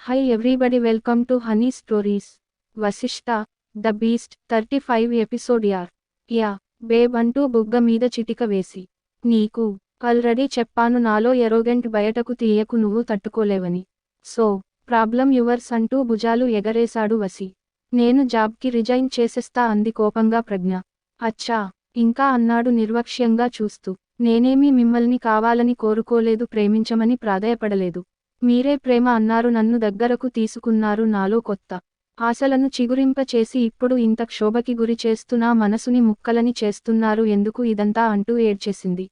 Hi everybody welcome to Honey Stories Vasishta the beast thirty five episode యార్ yeah babe అంటూ బుగ్గ మీద చిటిక వేసి నీకు ఆల్రెడీ చెప్పాను నాలో ఎరోగెంట్ బయటకు తీయకు నువ్వు తట్టుకోలేవని. సో ప్రాబ్లం యువర్స్ అంటూ భుజాలు ఎగరేశాడు వసి. నేను జాబ్కి రిజైన్ చేసేస్తా అంది కోపంగా ప్రజ్ఞ. అచ్చా ఇంకా అన్నాడు నిర్వక్ష్యంగా చూస్తూ. నేనేమీ మిమ్మల్ని కావాలని కోరుకోలేదు ప్రేమించమని ప్రాధాయపడలేదు. మీరే ప్రేమ అన్నారు నన్ను దగ్గరకు తీసుకున్నారు నాలో కొత్త ఆశలను చిగురింప చేసి ఇప్పుడు ఇంత క్షోభకి గురి చేస్తున్నా మనసుని ముక్కలని చేస్తున్నారు ఎందుకు ఇదంతా అంటూ ఏడ్చేసింది.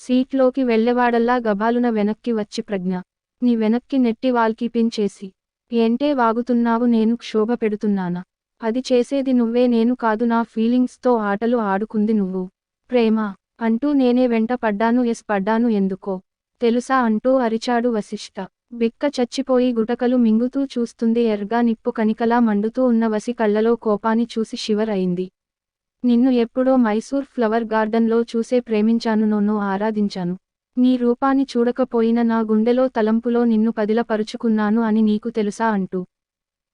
సీట్లోకి వెళ్ళేవాడల్లా గబాలున వెనక్కి వచ్చి ప్రజ్ఞ. నీ వెనక్కి నెట్టి వాల్కీపింగ్ చేసి. ఏంటే వాగుతున్నావు నేను క్షోభ పెడుతున్నానా? అది చేసేది నువ్వే నేను కాదు నా ఫీలింగ్స్తో ఆటలు ఆడుకుంది నువ్వు. ప్రేమ అంటూ నేనే వెంట పడ్డాను ఎస్ పడ్డాను ఎందుకో? తెలుసా అంటూ అరిచాడు వశిష్ట. బిక్క చచ్చిపోయి గుటకలు మింగుతూ చూస్తుంది ఎర్గా నిప్పు కనికలా మండుతూ ఉన్న వసి కళ్ళలో కోపాన్ని చూసి షివర్ అయింది. నిన్ను ఎప్పుడో మైసూర్ ఫ్లవర్ గార్డెన్లో చూసే ప్రేమించాను నన్ను ఆరాధించాను. నీ రూపాన్ని చూడకపోయిన నా గుండెలో తలంపులో నిన్ను పదిలపరుచుకున్నాను అని నీకు తెలుసా అంటూ.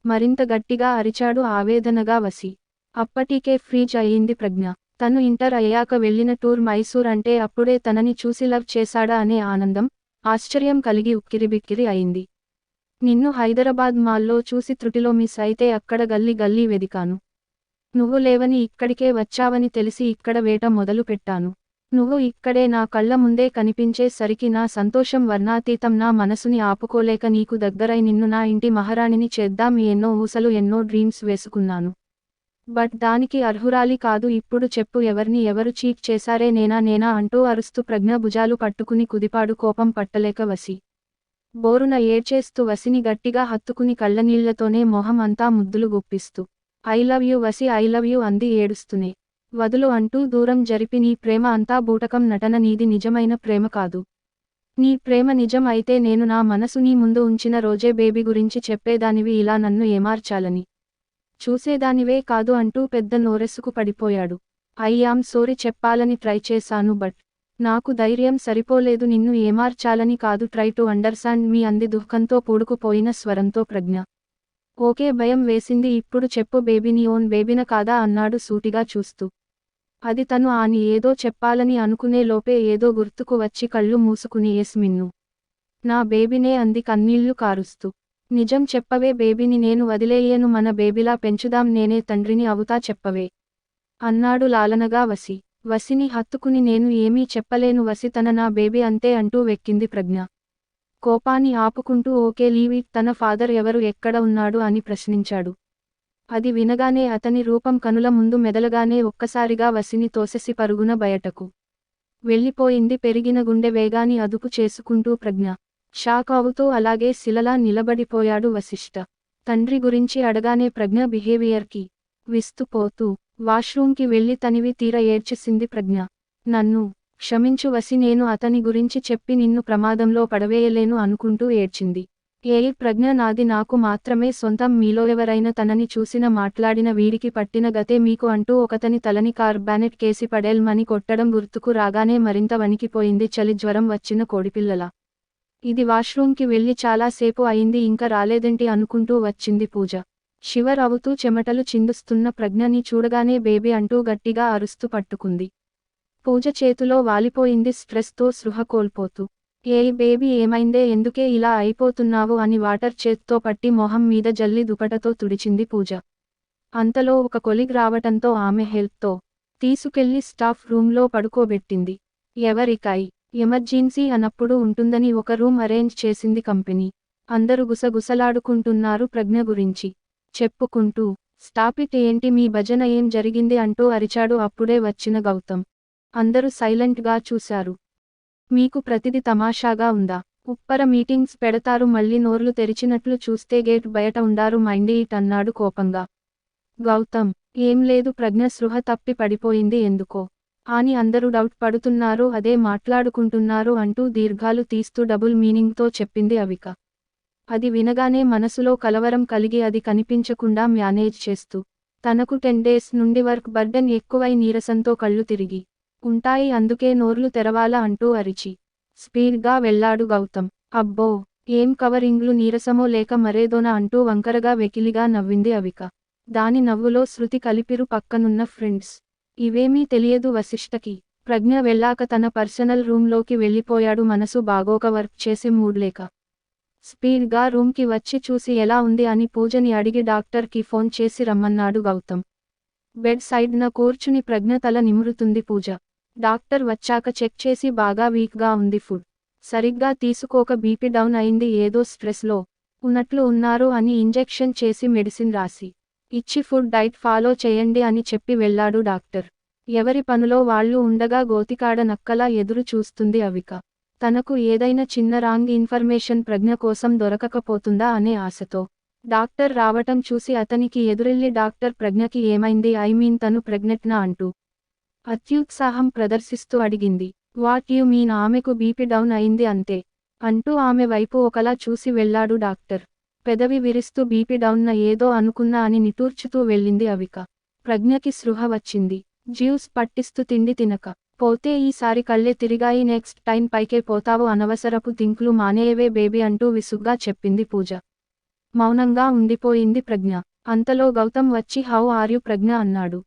మరింత గట్టిగా అరిచాడు ఆవేదనగా వసి అప్పటికే ఫ్రీజ్ అయ్యింది ప్రజ్ఞ. తను ఇంటర్ అయ్యాక వెళ్ళిన టూర్ మైసూర్ అంటే అప్పుడే తనని చూసి లవ్ చేశాడా అనే ఆనందం ఆశ్చర్యం కలిగి ఉక్కిరిబిక్కిరి అయింది. నిన్ను హైదరాబాద్ మాల్లో చూసి త్రుటిలో మిస్ అయితే అక్కడ గల్లీ గల్లీ వెదికాను. నువ్వు లేవని ఇక్కడికే వచ్చావని తెలిసి ఇక్కడ వేట మొదలు పెట్టాను. నువ్వు ఇక్కడే నా కళ్ళ ముందే కనిపించే సరికి నా సంతోషం వర్ణాతీతం నా మనసుని ఆపుకోలేక నీకు దగ్గరై నిన్ను నా ఇంటి మహారాణిని చేద్దాం ఎన్నో ఊసలు ఎన్నో డ్రీమ్స్ వేసుకున్నాను. బట్ దానికి అర్హురాలి కాదు ఇప్పుడు చెప్పు ఎవర్ని ఎవరు చీట్ చేశారే నేనా నేనా అంటూ అరుస్తూ ప్రజ్ఞ భుజాలు పట్టుకుని కుదిపాడు కోపం పట్టలేక వసి బోరున ఏడ్చేస్తూ వసిని గట్టిగా హత్తుకుని కళ్ళనీళ్ళతోనే మొహం అంతా ముద్దులు గుప్పిస్తూ. I love you Vasi I love you అంది ఏడుస్తూనే. వదులు అంటూ దూరం జరిపి నీ ప్రేమ అంతా బూటకం నటన నీది నిజమైన ప్రేమ కాదు. నీ ప్రేమ నిజం అయితే నేను నా మనసు నీ ముందు ఉంచిన రోజే బేబీ గురించి చెప్పేదానివి ఇలా నన్ను ఏమార్చాలని. చూసేదానివే కాదు అంటూ పెద్ద నోరెసుకు పడిపోయాడు. అయ్యాం సోరి చెప్పాలని ట్రై చేశాను బట్ నాకు ధైర్యం సరిపోలేదు నిన్ను ఏమార్చాలని కాదు ట్రై టు అండర్స్టాండ్ మీ అంది దుఃఖంతో పూడుకుపోయిన స్వరంతో ప్రజ్ఞ. ఓకే భయం వేసింది ఇప్పుడు చెప్పు బేబీని ఓన్ బేబీన కాదా అన్నాడు సూటిగా చూస్తూ. అది తను ఆని ఏదో చెప్పాలని అనుకునే లోపే ఏదో గుర్తుకు వచ్చి కళ్ళు మూసుకుని ఏస్మిన్ను నా బేబీనే అంది కన్నీళ్ళు కారుస్తూ. నిజం చెప్పవే బేబీని నేను వదిలేయ్యను మన బేబీలా పెంచుదాం నేనే తండ్రిని అవుతా చెప్పవే. అన్నాడు లాలనగా వసి. వసిని హత్తుకుని నేను ఏమీ చెప్పలేను వసి తన నా బేబీ అంతే అంటూ వెక్కింది ప్రజ్ఞ. కోపాన్ని ఆపుకుంటూ ఓకే లీవ్ ఇట్ తన ఫాదర్ ఎవరు ఎక్కడ ఉన్నాడు అని ప్రశ్నించాడు. అది వినగానే అతని రూపం కనుల ముందు మెదలగానే ఒక్కసారిగా వసిని తోసెసి పరుగున బయటకు. వెళ్ళిపోయింది పెరిగిన గుండె వేగాని అదుపు చేసుకుంటూ ప్రజ్ఞ. షాక్ అవుతూ అలాగే శిలలా నిలబడిపోయాడు వశిష్ట తండ్రి గురించి అడగానే ప్రజ్ఞ బిహేవియర్కి విస్తుపోతూ వాష్రూంకి వెళ్ళి తనివి తీర ఏడ్చేసింది ప్రజ్ఞ. నన్ను క్షమించు వసి నేను అతని గురించి చెప్పి నిన్ను ప్రమాదంలో పడవేయలేను అనుకుంటూ ఏడ్చింది. ఏ ప్రజ్ఞ నాది నాకు మాత్రమే సొంతం మీలో ఎవరైనా తనని చూసిన మాట్లాడిన వీడికి పట్టిన గతే మీకు అంటూ ఒకతని తలని కార్బానెట్ కేసి పడేల్మని కొట్టడం గుర్తుకు రాగానే మరింత వణికిపోయింది చలి జ్వరం వచ్చిన కోడిపిల్లల ఇది వాష్రూమ్కి వెళ్ళి చాలాసేపు అయింది ఇంకా రాలేదేంటి అనుకుంటూ వచ్చింది పూజ. శివర్ అవుతూ చెమటలు చిందుస్తున్న ప్రజ్ఞని చూడగానే బేబీ అంటూ గట్టిగా అరుస్తూ పట్టుకుంది. పూజ చేతిలో వాలిపోయింది స్ట్రెస్తో సృహ కోల్పోతూ. ఏ బేబీ ఏమైందే ఎందుకే ఇలా అయిపోతున్నావు అని వాటర్ చేత్తో పట్టి మొహం మీద జల్లి దుపటతో తుడిచింది పూజ. అంతలో ఒక కొలిగ్ రావటంతో ఆమె హెల్ప్తో తీసుకెళ్ళి స్టాఫ్ రూంలో పడుకోబెట్టింది. ఎవరికాయి ఎమర్జెన్సీ అన్నప్పుడు ఉంటుందని ఒక రూమ్ అరేంజ్ చేసింది కంపెనీ. అందరూ గుసగుసలాడుకుంటున్నారు ప్రజ్ఞ గురించి. చెప్పుకుంటూ స్టాపిట్ ఏంటి? మీ భజన ఏం జరిగింది? అంటూ అరిచాడు అప్పుడే వచ్చిన గౌతమ్. అందరూ సైలెంట్గా చూశారు. మీకు ప్రతిది తమాషాగా ఉందా? ఉప్పర మీటింగ్స్ పెడతారు మళ్ళీ నోర్లు తెరిచినట్లు చూస్తే గేట్ బయట ఉండారు మైండి ఇట్ అన్నాడు కోపంగా. గౌతమ్ ఏం లేదు ప్రజ్ఞ సృహ తప్పి పడిపోయింది ఎందుకో? అని అందరూ డౌట్ పడుతున్నారు అదే మాట్లాడుకుంటున్నారు అంటూ దీర్ఘాలు తీస్తూ డబుల్ మీనింగ్తో చెప్పింది అవిక. అది వినగానే మనసులో కలవరం కలిగి అది కనిపించకుండా మేనేజ్ చేస్తూ తనకు టెన్ డేస్ నుండి వర్క్ బర్డెన్ ఎక్కువై నీరసంతో కళ్ళు తిరిగి ఉంటాయి అందుకే నోర్లు తెరవాలా అంటూ అరిచి స్పీడ్గా వెళ్ళాడు గౌతమ్. అబ్బో ఏం కవరింగ్లు నీరసమో లేక మరేదోనా అంటూ వంకరగా వెకిలిగా నవ్వింది అవిక. దాని నవ్వులో శృతి కలిపిరు పక్కనున్న ఫ్రెండ్స్. ఇవేమీ తెలియదు వశిష్ఠకి. ప్రజ్ఞ వెళ్ళాక తన పర్సనల్ రూంలోకి వెళ్ళిపోయాడు మనసు బాగోక వర్క్ చేసే మూడ్లేక స్పీడ్గా రూమ్కి వచ్చి చూసి ఎలా ఉంది అని పూజని అడిగి డాక్టర్కి ఫోన్ చేసి రమ్మన్నాడు గౌతమ్. బెడ్ సైడ్న కూర్చుని ప్రజ్ఞ తల నిమురుతుంది పూజ. డాక్టర్ వచ్చాక చెక్ చేసి బాగా వీక్గా ఉంది ఫుడ్. సరిగ్గా తీసుకోక బీపీ డౌన్ అయింది ఏదో స్ట్రెస్లో. ఉన్నట్లు ఉన్నారు అని ఇంజెక్షన్ చేసి మెడిసిన్ రాసి. ఇచ్చి ఫుడ్ డైట్ ఫాలో చేయండి అని చెప్పి వెళ్ళాడు డాక్టర్. ఎవరి పనులో వాళ్ళు ఉండగా గోతికాడ నక్కలా ఎదురు చూస్తుంది అవిక. తనకు ఏదైనా చిన్న రాంగ్ ఇన్ఫర్మేషన్ ప్రజ్ఞ కోసం దొరకకపోతుందా అనే ఆశతో. డాక్టర్ రావటం చూసి అతనికి ఎదురెళ్ళి డాక్టర్ ప్రజ్ఞకి ఏమైంది? ఐ మీన్ తను ప్రెగ్నెంట్నా అంటూ. అత్యుత్సాహం ప్రదర్శిస్తూ అడిగింది. What you mean? ఆమెకు బీపీ డౌన్ అయింది అంతే. అంటూ ఆమె వైపు ఒకలా చూసి వెళ్ళాడు డాక్టర్. పెదవి విరిస్తూ బీపీ డౌన్న ఏదో అనుకున్నా అని నిటూర్చుతూ వెళ్ళింది అవిక. ప్రజ్ఞకి సృహ వచ్చింది. జ్యూస్ పట్టిస్తూ తిండి తినక. పోతే ఈసారి కళ్ళే తిరిగాయి నెక్స్ట్ టైం పైకే పోతావు అనవసరపు తింకులు మానేయవే బేబీ అంటూ విసుగ్గా చెప్పింది పూజ. మౌనంగా ఉండిపోయింది ప్రజ్ఞ. అంతలో గౌతమ్ వచ్చి హౌ ఆర్ యు ప్రజ్ఞ? అన్నాడు.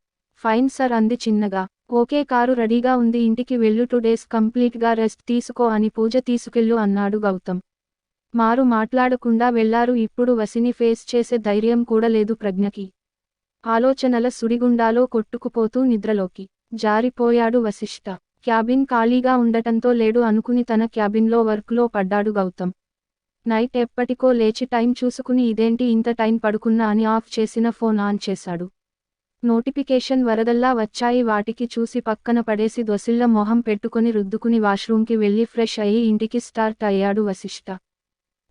ఫైన్ సర్ అంది చిన్నగా. ఓకే కారు రెడీగా ఉంది ఇంటికి వెళ్ళు టు డేస్ కంప్లీట్గా రెస్ట్ తీసుకో అని పూజ తీసుకెళ్ళు అన్నాడు గౌతమ్. మారు మాట్లాడకుండా వెళ్ళారు. ఇప్పుడు వసిని ఫేస్ చేసే ధైర్యం కూడా లేదు ప్రజ్ఞకి. ఆలోచనల సుడిగుండాలో కొట్టుకుపోతూ నిద్రలోకి జారిపోయాడు వశిష్ఠ క్యాబిన్ ఖాళీగా ఉండటంతో లేడు అనుకుని తన క్యాబిన్లో వర్క్లో పడ్డాడు గౌతమ్. నైట్ ఎప్పటికో లేచి టైం చూసుకుని ఇదేంటి ఇంత టైం పడుకున్నా అని ఆఫ్ చేసిన ఫోన్ ఆన్ చేశాడు. నోటిఫికేషన్ వరదల్లా వచ్చాయి. వాటికి చూసి పక్కన పడేసి దొసిళ్ళ మొహం పెట్టుకుని రుద్దుకుని వాష్రూమ్కి వెళ్ళి ఫ్రెష్ అయ్యి ఇంటికి స్టార్ట్ అయ్యాడు వశిష్ఠ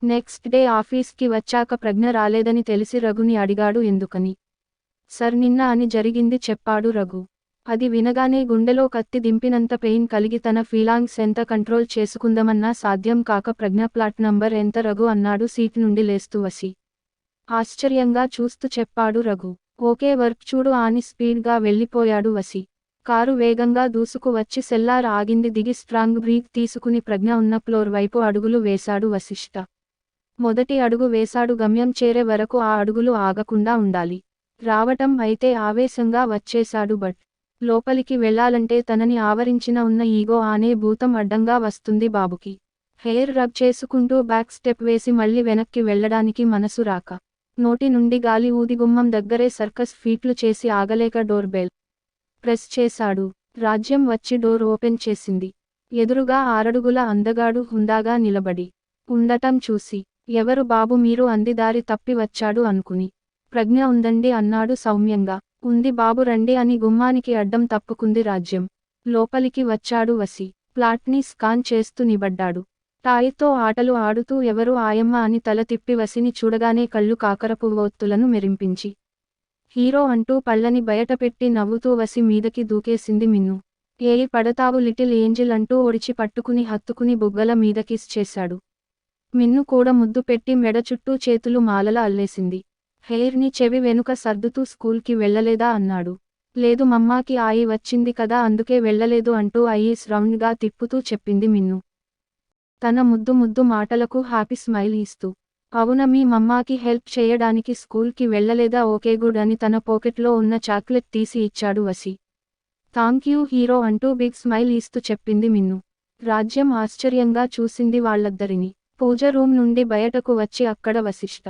నెక్స్ట్ డే ఆఫీస్కి వచ్చాక ప్రజ్ఞ రాలేదని తెలిసి రఘుని అడిగాడు ఎందుకని? సర్ నిన్న అని జరిగింది చెప్పాడు రఘు. అది వినగానే గుండెలో కత్తి దింపినంత పెయిన్ కలిగి తన ఫీలాంగ్స్ ఎంత కంట్రోల్ చేసుకుందామన్నా సాధ్యం కాక ప్రజ్ఞ ప్లాట్ నంబర్ ఎంత రఘు అన్నాడు సీట్ నుండి లేస్తూ వసి. ఆశ్చర్యంగా చూస్తూ చెప్పాడు రఘు. ఓకే వర్క్ చూడు అని స్పీడ్గా వెళ్ళిపోయాడు వసి. కారు వేగంగా దూసుకు వచ్చి సెల్లార్ ఆగింది దిగి స్ట్రాంగ్ బ్రీత్ తీసుకుని ప్రజ్ఞ ఉన్న ఫ్లోర్ వైపు అడుగులు వేశాడు వశిష్ఠ మొదటి అడుగు వేశాడు గమ్యం చేరే వరకు ఆ అడుగులు ఆగకుండా ఉండాలి. రావటం అయితే ఆవేశంగా వచ్చేశాడు బట్ లోపలికి వెళ్ళాలంటే తనని ఆవరించిన ఉన్న ఈగో ఆనే భూతం అడ్డంగా వస్తుంది బాబుకి. హెయిర్ రబ్ చేసుకుంటూ బ్యాక్ స్టెప్ వేసి మళ్ళీ వెనక్కి వెళ్ళడానికి మనసు రాక. నోటి నుండి గాలి ఊదిగుమ్మం దగ్గరే సర్కస్ ఫీట్లు చేసి ఆగలేక డోర్ బెల్ ప్రెస్ చేశాడు. రాజ్యం వచ్చి డోర్ ఓపెన్ చేసింది. ఎదురుగా ఆరడుగుల అందగాడు హుందాగా నిలబడి. ఉండటం చూసి. ఎవరు బాబు మీరు అంది దారి తప్పి వచ్చాడు అనుకుని. ప్రజ్ఞ ఉందండి అన్నాడు సౌమ్యంగా. ఉంది బాబు రండి అని గుమ్మానికి అడ్డం తప్పుకుంది రాజ్యం. లోపలికి వచ్చాడు వసి. ప్లాట్ని స్కాన్ చేస్తూ నిబడ్డాడు. తాయితో ఆటలు ఆడుతూ ఎవరు ఆయమ్మ అని తల తిప్పి వసిని చూడగానే కళ్ళు కాకరపువ్వొత్తులను మెరింపించి. హీరో అంటూ పళ్ళని బయటపెట్టి నవ్వుతూ వసి మీదకి దూకేసింది మిన్ను. ఏయి పడతావు లిటిల్ ఏంజిల్ అంటూ ఒడిచి పట్టుకుని హత్తుకుని బుగ్గల మీద కిస్ చేశాడు. మిన్ను కూడా ముద్దు పెట్టి మెడ చుట్టూ చేతులు మాలల అల్లేసింది. హెయిర్ని చెవి వెనుక సర్దుతూ స్కూల్కి వెళ్ళలేదా అన్నాడు. లేదు మమ్మాకి ఆయి వచ్చింది కదా అందుకే వెళ్ళలేదు అంటూ ఐఈస్ రౌండ్గా తిప్పుతూ చెప్పింది మిన్ను. తన ముద్దు ముద్దు మాటలకు హ్యాపీ స్మైల్ ఇస్తూ. అవున మీ మమ్మాకి హెల్ప్ చేయడానికి స్కూల్కి వెళ్ళలేదా ఓకే గుడ్ అని తన పాకెట్లో ఉన్న చాక్లెట్ తీసి ఇచ్చాడు వసి థాంక్ యూ హీరో అంటూ బిగ్ స్మైల్ ఇస్తూ చెప్పింది మిన్ను. రాజ్యం ఆశ్చర్యంగా చూసింది వాళ్ళద్దరిని. పూజ రూమ్ నుండి బయటకు వచ్చి అక్కడ వశిష్ట.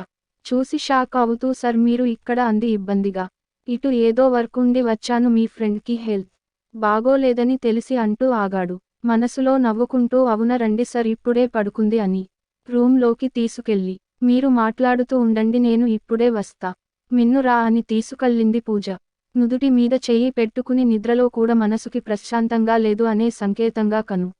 చూసి షాక్ అవుతూ సర్ మీరు ఇక్కడ అంది ఇబ్బందిగా. ఇటు ఏదో వర్క్ ఉండి వచ్చాను మీ ఫ్రెండ్కి హెల్త్ బాగోలేదని తెలిసి అంటూ ఆగాడు. మనసులో నవ్వుకుంటూ అవున రండి సర్ ఇప్పుడే పడుకుంది అని. రూంలోకి తీసుకెళ్ళి మీరు మాట్లాడుతూ ఉండండి నేను ఇప్పుడే వస్తా. మిన్ను రా అని తీసుకెళ్ళింది పూజ. నుదుటి మీద చెయ్యి పెట్టుకుని నిద్రలో కూడా మనసుకి ప్రశాంతంగా లేదు అనే సంకేతంగా కను.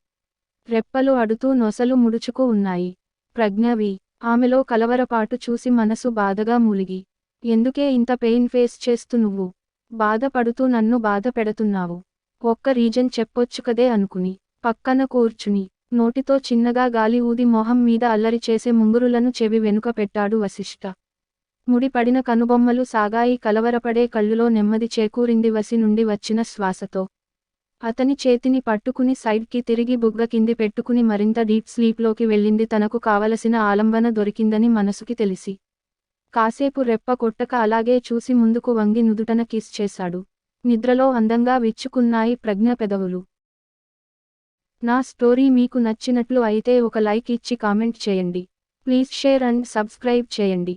రెప్పలు అడుతూ నొసలు ముడుచుకు ఉన్నాయి. ప్రజ్ఞవి. ఆమెలో కలవరపాటు చూసి మనసు బాధగా మూలిగి. ఎందుకే ఇంత పెయిన్ ఫేస్ చేస్తూ నువ్వు? బాధపడుతూ నన్ను బాధ పెడుతున్నావు. ఒక్క రీజన్ చెప్పొచ్చు కదే అనుకుని. పక్కన కూర్చుని. నోటితో చిన్నగా గాలి ఊది మొహం మీద అల్లరి చేసే ముంగురులను చెవి వెనుక పెట్టాడు వశిష్ఠ ముడిపడిన కనుబొమ్మలు సాగాయి కలవరపడే కళ్ళులో నెమ్మది చేకూరింది వసి నుండి వచ్చిన శ్వాసతో. అతని చేతిని పట్టుకుని సైడ్కి తిరిగి బుగ్గ కింది పెట్టుకుని మరింత డీప్ స్లీప్లోకి వెళ్ళింది. తనకు కావలసిన ఆలంబన దొరికిందని మనసుకి తెలిసి కాసేపు రెప్ప కొట్టక అలాగే చూసి ముందుకు వంగి నుదుటన కిస్ చేశాడు. నిద్రలో అందంగా విచ్చుకున్నాయి ప్రజ్ఞ పెదవులు. నా స్టోరీ మీకు నచ్చినట్లు అయితే ఒక లైక్ ఇచ్చి కామెంట్ చేయండి. ప్లీజ్ షేర్ అండ్ సబ్స్క్రైబ్ చేయండి.